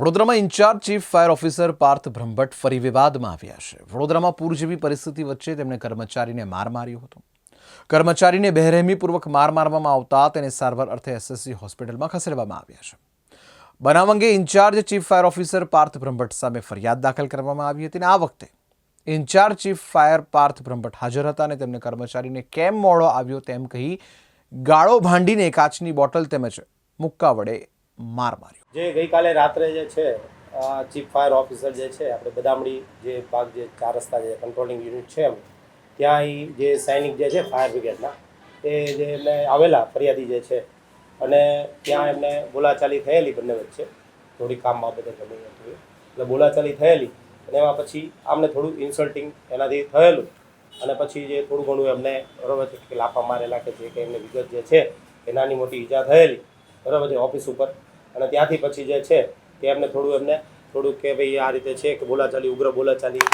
વડોદરામાં incharge chief fire officer Parth Brahmbhatt ફરી વિવાદમાં આવ્યા છે. વડોદરામાં પૂર જેવી પરિસ્થિતિ વચ્ચે તેમણે કર્મચારીને માર માર્યો હતો. કર્મચારીને બેરહેમીપૂર્વક માર મારવામાં આવતા તેને સારવાર અર્થે એસએસસી હોસ્પિટલમાં ખસેડવામાં આવ્યા છે. બનાવ અંગે incharge chief fire officer Parth Brahmbhatt સામે ફરિયાદ દાખલ કરવામાં આવી હતી અને આ વખતે incharge chief fire Parth Brahmbhatt હાજર હતા અને તેમને કર્મચારીને કેમ મોડો આવ્યો તેમ કહી ગાળો ભાંડીને કાચની બોટલ તેમજ મુક્કા વડે માર માર્યો. જે ગઈકાલે રાત્રે જે છે ચીફ ફાયર ઓફિસર જે છે, આપણે બદામડી જે ભાગ જે ચાર રસ્તા જે કંટ્રોલિંગ યુનિટ છે એમ ત્યાં જે સૈનિક જે છે, ફાયર બ્રિગેડના, એ જે એમને આવેલા ફરિયાદી જે છે, અને ત્યાં એમને બોલાચાલી થયેલી બંને વચ્ચે, થોડી કામ બાબતે ગમી હતું એટલે બોલાચાલી થયેલી, અને એમાં પછી આમને થોડું ઇન્સલ્ટિંગ એનાથી થયેલું, અને પછી જે થોડું ઘણું એમને બરાબર છે કે લાફા મારેલા કે જે કંઈ એમને વિગત જે છે, એ નાની મોટી ઈજા થયેલી, બરાબર છે, ઓફિસ ઉપર. અને ત્યાંથી પછી જે છે તે એમને થોડું એમને થોડું કે ભાઈ આ રીતે છે કે બોલાચાલી ઉગ્ર બોલાચાલી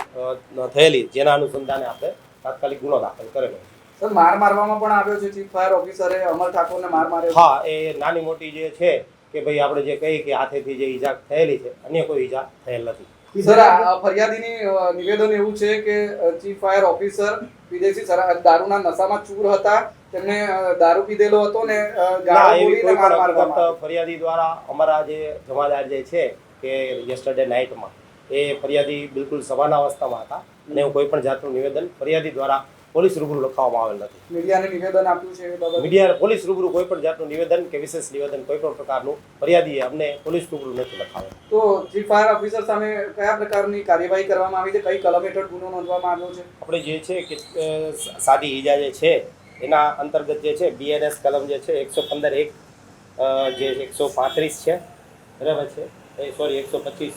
થયેલી જેના અનુસંધાને આપણે તાત્કાલિક ગુનો દાખલ કરેલો. સર માર મારવામાં પણ આવ્યો છે ચીફ ફાયર ઓફિસરે અમર ઠાકોરને માર માર્યો હા એ નાની મોટી જે છે કે ભાઈ આપણે જે કહીએ કે હાથેથી જે ઈજા થયેલી છે અન્ય કોઈ ઈજા થયેલ નથી. સર ફરિયાદીની નિવેદન એવું છે કે ચીફ ફાયર ઓફિસર વિદેશી દારૂના નશામાં ચૂર હતા તેમને દારૂ પીધેલો હતો ને ફરિયાદી દ્વારા અમારા જે જમાદાર જે છે કે યસ્ટરડે નાઇટમાં એ ફરિયાદી બિલકુલ સભાના અવસ્થામાં હતા અને એવું કોઈ પણ જાતનું નિવેદન ફરિયાદી દ્વારા પોલીસ રૂબરૂ લખવામાં આવેલ નથી. મીડિયાને નિવેદન આપ્યું છે મીડિયા પોલીસ રૂબરૂ કોઈ પણ જાતનું નિવેદન કે વિશેષ નિવેદન કોઈ પણ પ્રકારનું ફરિયાદીએ અમને પોલીસ રૂબરૂ નથી લખાવેલ. તો ચીફ ફાયર ઓફિસર સામે કયા પ્રકારની કાર્યવાહી કરવામાં આવી છે? કઈ કલમ હેઠળ ગુનો નોંધવામાં આવ્યો છે? આપણે જે છે કે સાદી ઈજા જે છે એના અંતર્ગત જે છે બીએનએસ કલમ જે છે એકસો પંદર એક જે એકસો પાંત્રીસ છે બરાબર છે? એ સોરી એકસો પચીસ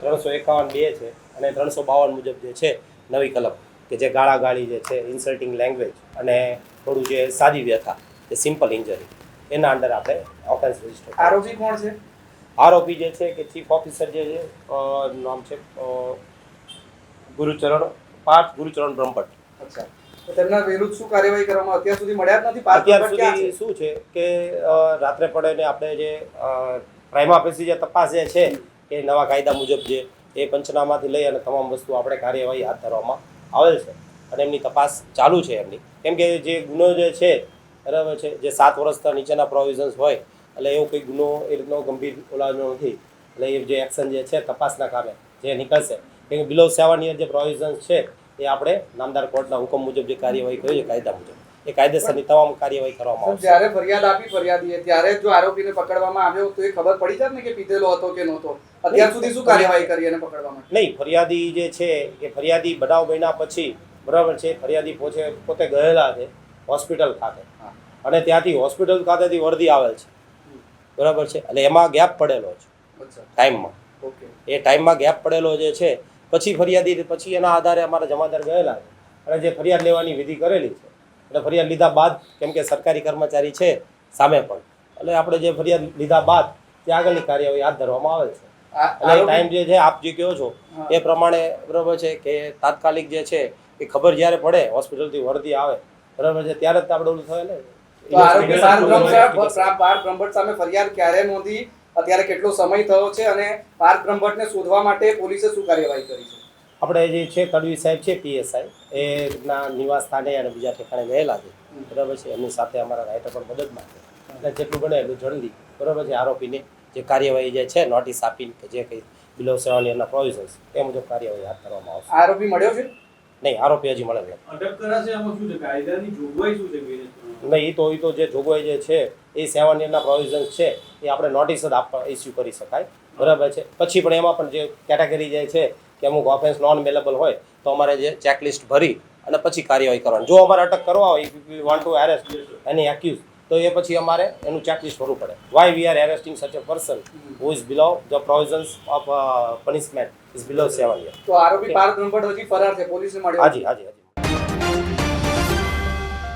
ત્રણસો એકાવન બે છે અને ત્રણસો બાવન મુજબ જે છે નવી કલમ કે જે ગાળાગાળી જે છે ઇન્સલ્ટિંગ લેંગ્વેજ અને થોડું જે સાદી વ્યથા જે સિમ્પલ ઇન્જરી એના અંડર આપણે ઓફેન્સ રજિસ્ટર આરોપી કોણ છે? આરોપી જે છે કે ચીફ ઓફિસર જે છે નામ છે ગુરુચરણ પાર્થ ગુરુચરણ બ્રહ્મભટ્ટ. અચ્છા. તેમના વિરુદ્ધ શું કાર્યવાહી કરવામાં અત્યાર સુધી મળ્યા જ નથી અત્યાર સુધી શું છે કે રાત્રે પડે ને આપણે જે પ્રાઇમા પેસી જે તપાસ જે છે એ નવા કાયદા મુજબ જે એ પંચનામાથી લઈ અને તમામ વસ્તુ આપણે કાર્યવાહી હાથ ધરવામાં આવેલ છે. અને એમની તપાસ ચાલુ છે એમની. કેમ કે જે ગુનો જે છે બરાબર છે જે સાત વર્ષના નીચેના પ્રોવિઝન્સ હોય એટલે એવું કોઈ ગુનો એ રીતનો ગંભીર ઓલાનો નથી. એટલે એ જે એક્શન જે છે તપાસના કામે જે નીકળશે. કેમ કે બિલો સેવન યર જે પ્રોવિઝન્સ છે એ આપણે નામદાર કોર્ટના હુકમ મુજબ જે કાર્યવાહી કરી છે કાયદા મુજબ. એ કાયદેસરની તમામ કાર્યવાહી કરવામાં આવશે. જ્યારે ફરિયાદ આપી ફરિયાદીએ ત્યારે જ આરોપીને પકડવામાં આવ્યો તો એ ખબર પડી જાત ને કે પીધેલો હતો કે નહોતો? અત્યાર સુધી શું કાર્યવાહી કરી એને પકડવા માટે? નહીં ફરિયાદી જે છે એ ફરિયાદી બનાવ બન્યા પછી બરાબર છે ફરિયાદી પોતે પોતે ગયેલા છે હોસ્પિટલ ખાતે. અને ત્યાંથી હોસ્પિટલ ખાતેથી વર્દી આવેલ છે. બરાબર છે એટલે એમાં ગેપ પડેલો છે. ટાઈમમાં. ઓકે. એ ટાઈમમાં ગેપ પડેલો જે છે પછી ફરિયાદી પછી એના આધારે અમારા જમાદાર ગયેલા અને જે ફરિયાદ લેવાની વિધિ કરેલી છે એટલે ફરિયાદ લીધા બાદ કેમ કે સરકારી કર્મચારી છે સામે પણ એટલે આપણે જે ફરિયાદ લીધા બાદ ત્યાં આગળની કાર્યવાહી હાથ ધરવામાં આવે છે. અને એટલે ટાઈમ જે છે આપ જે કહો છો એ પ્રમાણે બરાબર છે કે તાત્કાલિક જે છે એ ખબર જ્યારે પડે હોસ્પિટલથી વર્દી આવે બરાબર છે ત્યારે જ આપણે ઓલું થયું ને તો ફરિયાદ ક્યારે નોંધી? અત્યારે કેટલો સમય થયો છે અને પાર્થ બ્રહ્મભટ્ટને શોધવા માટે પોલીસે શું કાર્યવાહી કરી છે? આપણે જે છે તડવી સાહેબ છે પીએસઆઈ. એ ના નિવાસ સ્થાને અને બીજા ઠેકાણે ગયેલા છે. બરાબર છે? એમની સાથે અમારા રાઇટર પણ મદદ છે એટલે જેટલું બને એટલું જલ્દી. બરાબર છે? આરોપીને જે કાર્યવાહી જે છે નોટિસ આપીને કે જે કંઈ બિલો સેવન એના પ્રોવિઝન્સ એ મુજબ કાર્યવાહી હાથ ધરવામાં આવશે. આરોપી મળ્યો છે? નહીં આરોપી હજી મળેલ નથી નહીં એ તો એ તો જે જોગવાઈ જે છે એ સેવન યરના પ્રોવિઝન્સ છે એ આપણે નોટિસ જ આપવા ઇસ્યુ કરી શકાય. બરાબર છે? પછી પણ એમાં પણ જે કેટેગરી જે છે કે અમુક ઓફેન્સ નોન અવેલેબલ હોય તો અમારે જે ચેકલિસ્ટ ભરી અને પછી કાર્યવાહી કરવાની. જો અમારે અટક કરવા હોય want to arrest any accuse તો એ પછી અમારે એનું ચેકલિસ્ટ કરવું પડે. Y we are arresting such a person who is below the provisions of punishment is below seven year તો આરોપી પાર્થ બ્રહ્મભટ્ટ હજી ફરાર છે પોલીસે મળ્યો હાજી હાજી.